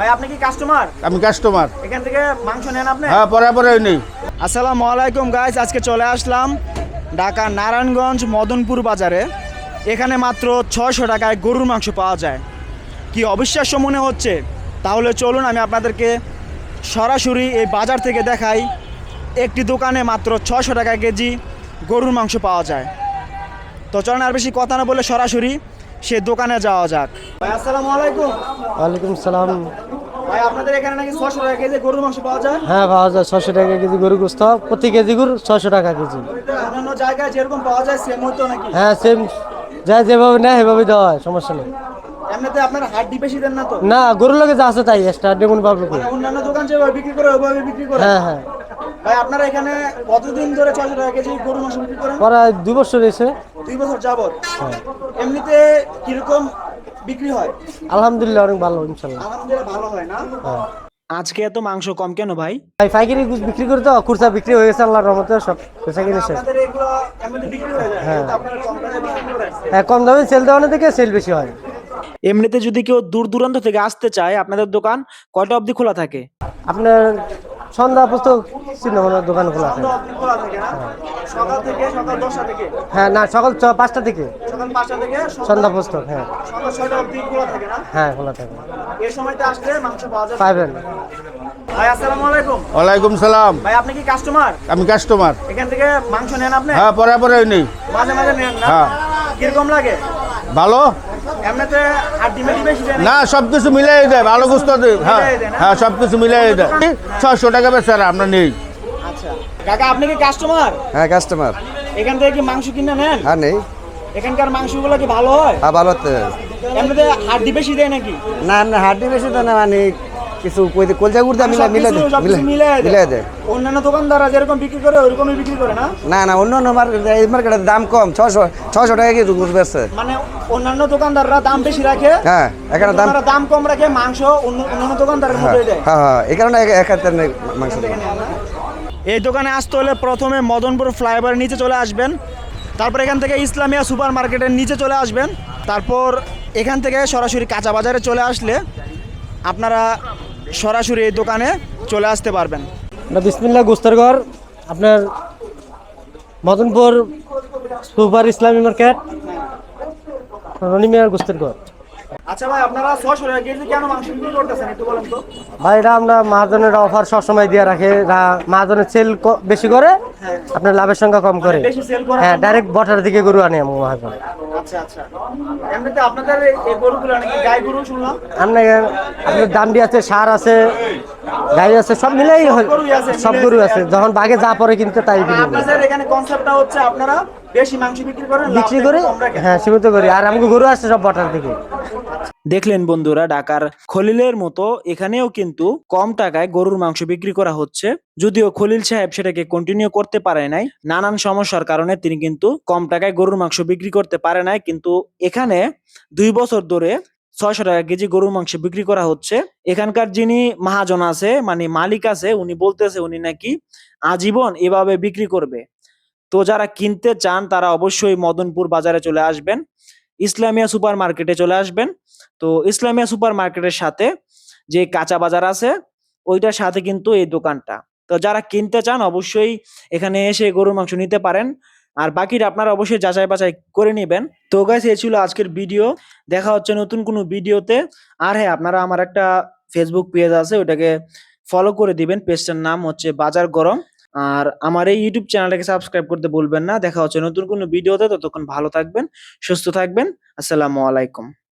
ভাই আপনি কি কাস্টমার আমি কাস্টমার এখান থেকে মাংস নেন আপনি? হ্যাঁ পরে পরে নেই আসসালামু আলাইকুম গাইস আজকে চলে আসলাম ঢাকা নারায়ণগঞ্জ মদনপুর বাজারে। এখানে মাত্র ছয়শো টাকায় গরুর মাংস পাওয়া যায়। কি অবিশ্বাস্য মনে হচ্ছে? তাহলে চলুন আমি আপনাদেরকে সরাসরি এই বাজার থেকে দেখাই। একটি দোকানে মাত্র ছয়শো টাকা কেজি গরুর মাংস পাওয়া যায়। তো চলুন আর বেশি কথা না বলে সরাসরি সে দোকানে যাওয়া যাক। ভাই আসসালামু আলাইকুম। ওয়ালাইকুম সালাম। ভাই আপনাদের এখানে নাকি ছয়শো টাকা কেজি গরুর মাংস পাওয়া যায়? হ্যাঁ পাওয়া যায়। টাকা কেজি প্রতি কেজি টাকা কেজি। অন্যান্য জায়গায় যেরকম পাওয়া যায় সেম হতো নাকি? হ্যাঁ সেম যা যেভাবে নেয় সেভাবে দেওয়া হয় সমস্যা নেই। এমনিতে আপনার হাড্ডি বেশি দেন না তো? না গরুর যা আছে তাই এক্সট্রা পাবো। মানে অন্যান্য দোকান যেভাবে বিক্রি করে ওইভাবে বিক্রি করে। হ্যাঁ হ্যাঁ। ভাই আপনারা এখানে কতদিন ধরে ছয়শো টাকা কেজি গরু মাংস বিক্রি করেন? প্রায় দু বছর এসে দুই বছর যাবত এমনিতে কীরকম বিক্রি হয়? আলহামদুলিল্লাহ অনেক ভালো ইনশাল্লাহ। আলহামদুলিল্লাহ ভালো হয় না? হ্যাঁ। আজকে এত মাংস কম কেন ভাই? ভাই পাইকারি বিক্রি করে তো খুরসা বিক্রি হয়ে গেছে আল্লাহর রহমতে সব পেশা বিক্রি হয়ে হ্যাঁ। কম দামে হ্যাঁ কম দামে সেল দেওয়ানোর থেকে সেল বেশি হয়। এমনিতে যদি কেউ দূর দূরান্ত থেকে আসতে চায় আপনাদের দোকান কয়টা অবধি খোলা থাকে? আপনার সন্ধ্যা পুস্তক চিন্তাভাবনার দোকান খোলা আছে থাকে সকাল থেকে সকাল দশটা থেকে? হ্যাঁ না সকাল ছ- পাঁচটা থেকে। সকাল পাঁচটা থেকে সন্ধ্যা পুস্তক হ্যাঁ। সকাল ছয়টা অবধি খোলা থাকে না? হ্যাঁ খোলা থাকে। এই সময়তে আসলে মাংস পাওয়া যায় পাইবেন। ভাই আসসালামু আলাইকুম। ওয়ালাইকুম সালাম। ভাই আপনি কি কাস্টমার আমি কাস্টমার এখান থেকে মাংস নেন আপনি? হ্যাঁ পরে পরে নেই। মাঝে মাঝে নেন না? হ্যাঁ। কীরকম লাগে? ভালো? না সব কিছু মিলাই দেয় ভালো গুস্ত হ্যাঁ? হ্যাঁ সব কিছু মিলাই দেয় ছশো টাকা বেচারা আমরা নেই। আচ্ছা। কাকা আপনি কি কাস্টমার হ্যাঁ কাস্টমার এখান থেকে কি মাংস কিনে নেন? হ্যাঁ নেই। এখানকার মাংসগুলো কি ভালো হয়? হ্যাঁ ভালো এমনিতে হাড্ডি বেশি দেয় নাকি? না না হাড্ডি বেশি দেয় না মানে কিছু কলজা গুড় মিলা মিলে মিলে দেয় দেয় অন্যান্য দোকানদাররা যেরকম বিক্রি করে ওরকমই বিক্রি করে না? না না অন্য অন্য মার্কেট এই মার্কেটের দাম কম ছশো ছশো টাকা কেজি গুড় বেচছে। মানে অন্যান্য দোকানদাররা দাম বেশি রাখে হ্যাঁ এখানে দাম দাম কম রাখে মাংস অন্য- অন্যান্য দোকানদারের হ্যাঁ মধ্যে দেয়। হ্যাঁ হ্যাঁ এই কারণে নেই মাংস এই দোকানে আসতে হলে প্রথমে মদনপুর ফ্লাইওভার নিচে চলে আসবেন তারপর এখান থেকে ইসলামিয়া সুপার মার্কেটের নিচে চলে আসবেন তারপর এখান থেকে সরাসরি কাঁচা বাজারে চলে আসলে আপনারা সরাসরি এই দোকানে চলে আসতে পারবেন। বিসমিল্লা গোস্তের ঘর, আপনার মদনপুর সুপার ইসলামী মার্কেট রনিমিয়ার গোস্তের ঘর। আচ্ছা ভাই আপনারা ছশো টাকা কেজি কেন মাংস বিক্রি করতেছেন একটু বলেন তো? ভাই এটা আমরা মহাজনের অফার সবসময় দিয়ে রাখে। রা- মহাজনের সেল বেশি করে আপনার লাভের সংখ্যা কম করে। হ্যাঁ ডাইরেক্ট বটার দিকে গরু আনে আমার মহাজন আচ্ছা আচ্ছা। এমনিতে আপনাদের এই- এই গরুগুলো নাকি গাই গরু শুনলাম? আপনার আপনার দামডি আছে সার আছে গাড়ি আছে সব মিলাই হয়- সব গরু আছে। আছে। যখন বাগে যা পরে কিনতে তাই কিনে আপনাদের এখানে কনসেপ্টটা হচ্ছে আপনারা বেশি মাংস বিক্রি করেন বিক্রি করে? হ্যাঁ সীমিত করি। আর আমাকে গরু আছে সব বটার দিকে। দেখলেন বন্ধুরা, ঢাকার খলিলের মতো এখানেও কিন্তু কম টাকায় গরুর মাংস বিক্রি করা হচ্ছে। যদিও খলিল সাহেব সেটাকে কন্টিনিউ করতে পারে নাই, নানান সমস্যার কারণে তিনি কিন্তু কম টাকায় গরুর মাংস বিক্রি করতে পারে নাই। কিন্তু এখানে দুই বছর ধরে ছয়শো টাকা কেজি গরুর মাংস বিক্রি করা হচ্ছে। এখানকার যিনি মহাজন আছে মানে মালিক আছে, উনি বলতেছে, উনি নাকি আজীবন এভাবে বিক্রি করবে। তো যারা কিনতে চান, তারা অবশ্যই মদনপুর বাজারে চলে আসবেন। ইসলামিয়া সুপার মার্কেটে চলে আসবেন। তো ইসলামিয়া সুপার মার্কেটের সাথে যে কাঁচা বাজার আছে, ওইটার সাথে কিন্তু এই দোকানটা। তো যারা কিনতে চান, অবশ্যই এখানে এসে গরুর মাংস নিতে পারেন। আর বাকিটা আপনারা অবশ্যই যাচাই বাছাই করে নেবেন। তো গাইস এই ছিল আজকের ভিডিও দেখা হচ্ছে নতুন কোনো ভিডিওতে আর হ্যাঁ আপনারা আমার একটা ফেসবুক পেজ আছে ওটাকে ফলো করে দিবেন। পেজটার নাম হচ্ছে বাজার গরম। আর আমার এই ইউটিউব চ্যানেলটাকে সাবস্ক্রাইব করতে বলবেন না। দেখা হচ্ছে নতুন কোনো ভিডিওতে ততক্ষণ ভালো থাকবেন, সুস্থ থাকবেন। আসসালামু আলাইকুম।